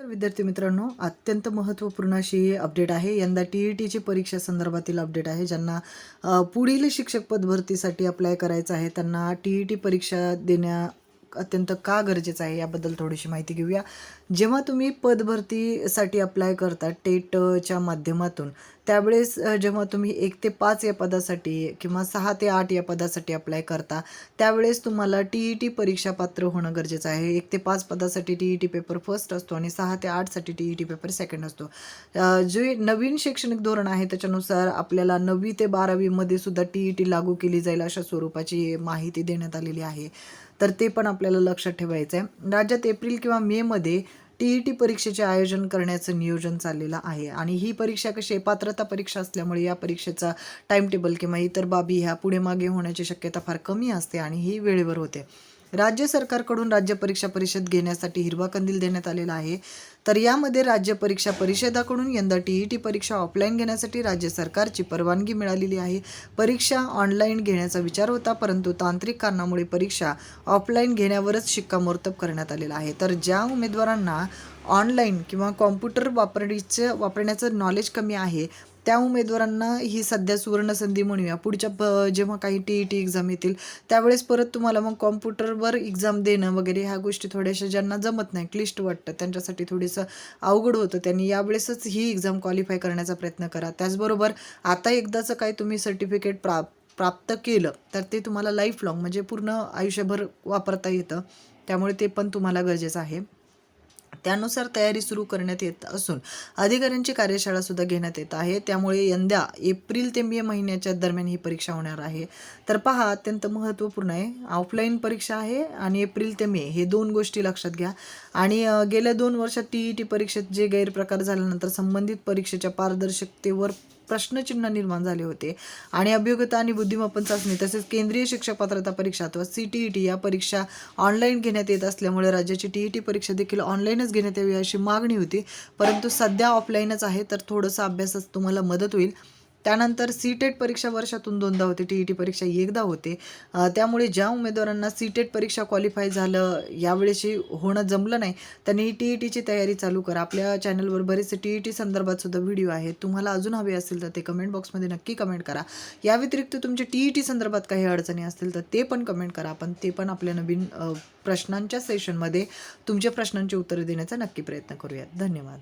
तर विद्यार्थी मित्रांनो अत्यंत महत्त्वपूर्ण अशी अपडेट आहे. यंदा टी ई टीची परीक्षा संदर्भातील अपडेट आहे ज्यांना पुढील शिक्षक पद भरतीसाठी अप्लाय करायचं आहे त्यांना टी ई टी परीक्षा देण्या अत्यंत का गरजेचं आहे याबद्दल थोडीशी माहिती घेऊया. जेव्हा तुम्ही पदभरतीसाठी अप्लाय करता टेटच्या माध्यमातून त्यावेळेस जेव्हा तुम्ही एक ते पाच या पदासाठी किंवा सहा ते आठ या पदासाठी अप्लाय करता त्यावेळेस तुम्हाला टी ई टी परीक्षा पात्र होणं गरजेचं आहे. एक ते पाच पदासाठी T E T paper first असतो आणि सहा ते आठसाठी T E T paper second असतो. जे नवीन शैक्षणिक धोरण आहे त्याच्यानुसार आपल्याला नववी ते बारावीमध्ये सुद्धा टी ई टी लागू केली जाईल अशा स्वरूपाची माहिती देण्यात आलेली आहे. तर ते पण आपल्याला लक्षात ठेवायचं आहे राज्यात एप्रिल किंवा मेमध्ये टी ई टी परीक्षेचे आयोजन करण्याचं नियोजन चाललेलं आहे. आणि ही परीक्षा कशी आहे? पात्रता परीक्षा असल्यामुळे या परीक्षेचा टाइम टेबल किंवा इतर बाबी ह्या पुढे मागे होण्याची शक्यता फार कमी असते आणि ही वेळेवर होते. राज्य सरकारकडून राज्य परीक्षा परिषद घेण्यासाठी हिरवा कंदील देण्यात आलेला आहे. तर यामध्ये राज्य परीक्षा परिषदाकडून यंदा टी ई टी परीक्षा ऑफलाईन घेण्यासाठी राज्य सरकारची परवानगी मिळालेली आहे. परीक्षा ऑनलाईन घेण्याचा विचार होता परंतु तांत्रिक कारणामुळे परीक्षा ऑफलाईन घेण्यावरच शिक्कामोर्तब करण्यात आलेला आहे. तर ज्या उमेदवारांना ऑनलाईन किंवा कॉम्प्युटर वापरणीचं वापरण्याचं नॉलेज कमी आहे त्या उमेदवारांना ही सध्या सुवर्णसंधी म्हणूया. पुढच्या प जेव्हा काही टी ई टी एक्झाम येतील त्यावेळेस परत तुम्हाला मग कॉम्प्युटरवर एक्झाम देणं वगैरे ह्या गोष्टी थोड्याशा ज्यांना जमत नाही क्लिष्ट वाटतं त्यांच्यासाठी थोडीसं अवघड होतं. त्यांनी यावेळेसच ही एक्झाम क्वालिफाय करण्याचा प्रयत्न करा. त्याचबरोबर आता एकदाचं काय तुम्ही सर्टिफिकेट प्रा प्राप्त केलं तर ते तुम्हाला लाईफ लॉंग म्हणजे पूर्ण आयुष्यभर वापरता येतं. त्यामुळे ते पण तुम्हाला गरजेचं आहे. त्यानुसार तयारी सुरू करण्यात येत असून अधिकाऱ्यांची कार्यशाळा सुद्धा घेण्यात येत आहे. त्यामुळे यंदा एप्रिल ते मे महिन्याच्या दरम्यान ही परीक्षा होणार आहे. तर पहा अत्यंत महत्त्वपूर्ण आहे. ऑफलाईन परीक्षा आहे आणि एप्रिल ते मे हे दोन गोष्टी लक्षात घ्या. आणि गेल्या दोन वर्षात टी ई टी परीक्षेत जे गैरप्रकार झाल्यानंतर संबंधित परीक्षेच्या पारदर्शकतेवर प्रश्नचिन्ह निर्माण झाले होते. आणि अभियोग्यता आणि बुद्धिमत्पन चाचणी तसेच केंद्रीय शिक्षक पात्रता परीक्षा अथवा सी टी ई टी या परीक्षा ऑनलाईन घेण्यात येत असल्यामुळे राज्याची टी ई टी परीक्षा देखील ऑनलाईनच घेण्यात यावी अशी मागणी होती. परंतु सध्या ऑफलाईनच आहे तर थोडंसं अभ्यासात तुम्हाला मदत होईल. त्यानंतर सी टेट परीक्षा वर्षातून दोनदा होते टी ई टी परीक्षा एकदा होते. त्यामुळे ज्या उमेदवारांना सी टेट परीक्षा क्वालिफाय झालं यावेळेशी होणं जमलं नाही त्यांनी टी ई टीची तयारी चालू करा. आपल्या चॅनलवर बरेचसे टी ई टी संदर्भात सुद्धा व्हिडिओ आहेत. तुम्हाला अजून हवे असतील तर ते कमेंट बॉक्समध्ये नक्की कमेंट करा. या व्यतिरिक्त तुमचे टी ई टी संदर्भात काही अडचणी असतील तर ते पण कमेंट करा. आपण ते पण आपल्या नवीन प्रश्नांच्या सेशनमध्ये तुमच्या प्रश्नांची उत्तरं देण्याचा नक्की प्रयत्न करूयात. धन्यवाद.